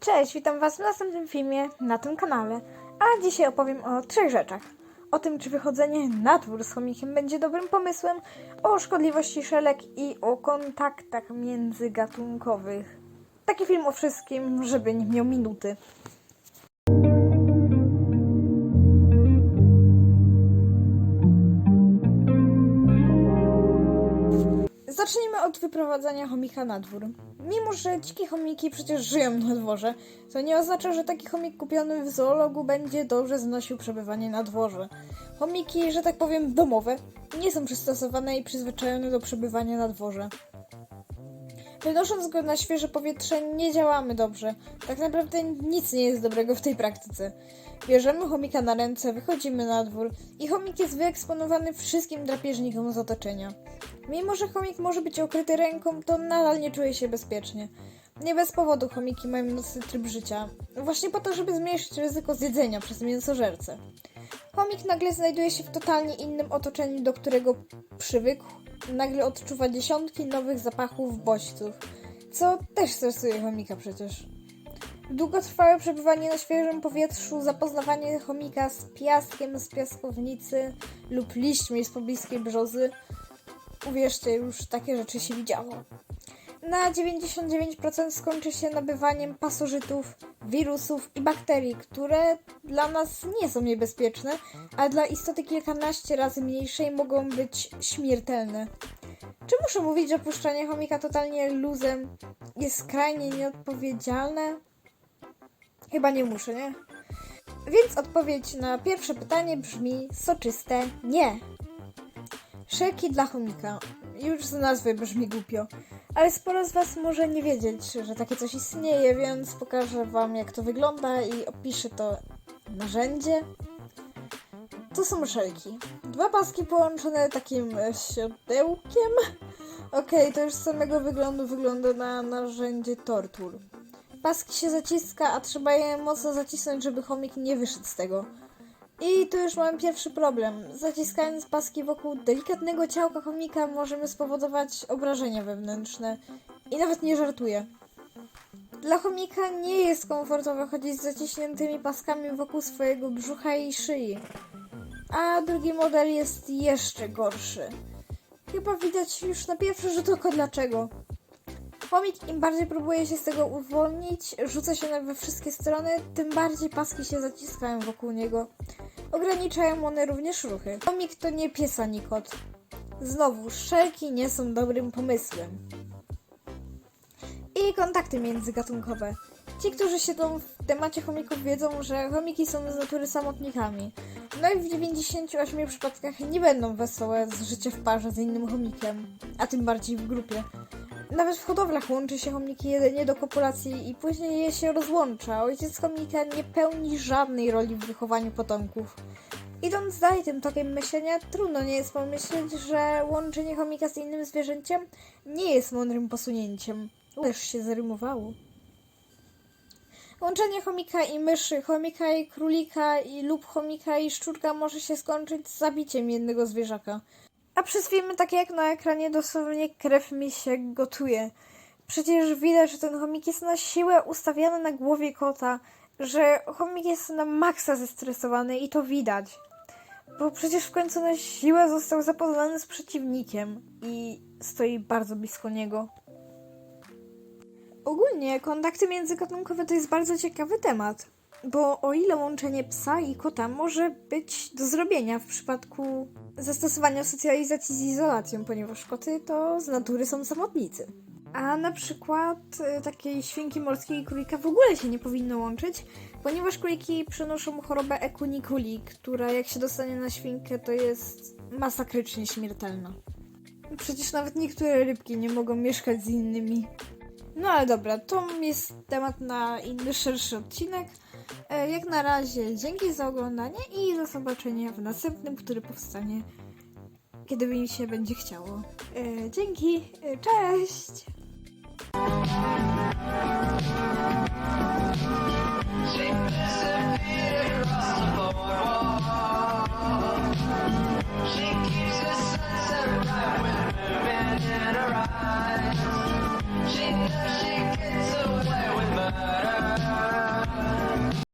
Cześć, witam Was w następnym filmie na tym kanale. A dzisiaj opowiem o trzech rzeczach. O tym, czy wychodzenie na dwór z chomikiem będzie dobrym pomysłem, o szkodliwości szelek i o kontaktach międzygatunkowych. Taki film o wszystkim, żeby nie miał minuty. Zacznijmy od wyprowadzania chomika na dwór. Mimo, że dzikie chomiki przecież żyją na dworze, to nie oznacza, że taki chomik kupiony w zoologu będzie dobrze znosił przebywanie na dworze. Chomiki, że tak powiem, domowe, nie są przystosowane i przyzwyczajone do przebywania na dworze. Wynosząc go na świeże powietrze, nie działamy dobrze. Tak naprawdę nic nie jest dobrego w tej praktyce. Bierzemy chomika na ręce, wychodzimy na dwór i chomik jest wyeksponowany wszystkim drapieżnikom z otoczenia. Mimo, że chomik może być okryty ręką, to nadal nie czuje się bezpiecznie. Nie bez powodu chomiki mają nocny tryb życia. Właśnie po to, żeby zmniejszyć ryzyko zjedzenia przez mięsożercę. Chomik nagle znajduje się w totalnie innym otoczeniu, do którego przywykł. Nagle odczuwa dziesiątki nowych zapachów bodźców, co też stresuje chomika przecież. Długotrwałe przebywanie na świeżym powietrzu, zapoznawanie chomika z piaskiem z piaskownicy lub liśćmi z pobliskiej brzozy. Uwierzcie, już takie rzeczy się widziało. Na 99% skończy się nabywaniem pasożytów, wirusów i bakterii, które dla nas nie są niebezpieczne, a dla istoty kilkanaście razy mniejszej mogą być śmiertelne. Czy muszę mówić, że puszczanie chomika totalnie luzem jest skrajnie nieodpowiedzialne? Chyba nie muszę, nie? Więc odpowiedź na pierwsze pytanie brzmi soczyste nie. Szelki dla chomika. Już z nazwy brzmi głupio. Ale sporo z Was może nie wiedzieć, że takie coś istnieje, więc pokażę Wam jak to wygląda i opiszę to narzędzie. To są szelki. Dwa paski połączone takim e, siodełkiem. Okej, to już z samego wyglądu wygląda na narzędzie tortur. Paski się zaciska, a trzeba je mocno zacisnąć, żeby chomik nie wyszedł z tego. I tu już mamy pierwszy problem. Zaciskając paski wokół delikatnego ciałka chomika możemy spowodować obrażenia wewnętrzne. I nawet nie żartuję. Dla chomika nie jest komfortowo chodzić z zaciśniętymi paskami wokół swojego brzucha i szyi. A drugi model jest jeszcze gorszy. Chyba widać już na pierwszy rzut oka dlaczego. Chomik im bardziej próbuje się z tego uwolnić, rzuca się we wszystkie strony, tym bardziej paski się zaciskają wokół niego. Ograniczają one również ruchy. Chomik to nie pies ani kot. Znowu, szelki nie są dobrym pomysłem. I kontakty międzygatunkowe. Ci, którzy siedzą w temacie chomików wiedzą, że chomiki są z natury samotnikami. No i w 98 przypadkach nie będą wesołe z życia w parze z innym chomikiem, a tym bardziej w grupie. Nawet w hodowlach łączy się chomiki jedynie do kopulacji i później je się rozłącza. Ojciec chomika nie pełni żadnej roli w wychowaniu potomków. Idąc dalej tym tokiem myślenia, trudno nie jest pomyśleć, że łączenie chomika z innym zwierzęciem nie jest mądrym posunięciem. Też się zarymowało. Łączenie chomika i myszy, chomika i królika i lub chomika i szczurka może się skończyć z zabiciem jednego zwierzaka. A przez filmy takie jak na ekranie dosłownie krew mi się gotuje. Przecież widać, że ten chomik jest na siłę ustawiany na głowie kota, że chomik jest na maksa zestresowany i to widać. Bo przecież w końcu na siłę został zapoznany z przeciwnikiem i stoi bardzo blisko niego. Ogólnie kontakty międzygatunkowe to jest bardzo ciekawy temat, bo o ile łączenie psa i kota może być do zrobienia w przypadku zastosowania socjalizacji z izolacją, ponieważ koty to z natury są samotnicy. A na przykład y, takiej świnki morskiej i królika w ogóle się nie powinno łączyć, ponieważ króliki przenoszą chorobę ekunikuli, która jak się dostanie na świnkę, to jest masakrycznie śmiertelna. Przecież nawet niektóre rybki nie mogą mieszkać z innymi. No ale dobra, to jest temat na inny, szerszy odcinek. E, Jak na razie dzięki za oglądanie i do zobaczenia w następnym, który powstanie, kiedy mi się będzie chciało. E, Dzięki, e, cześć!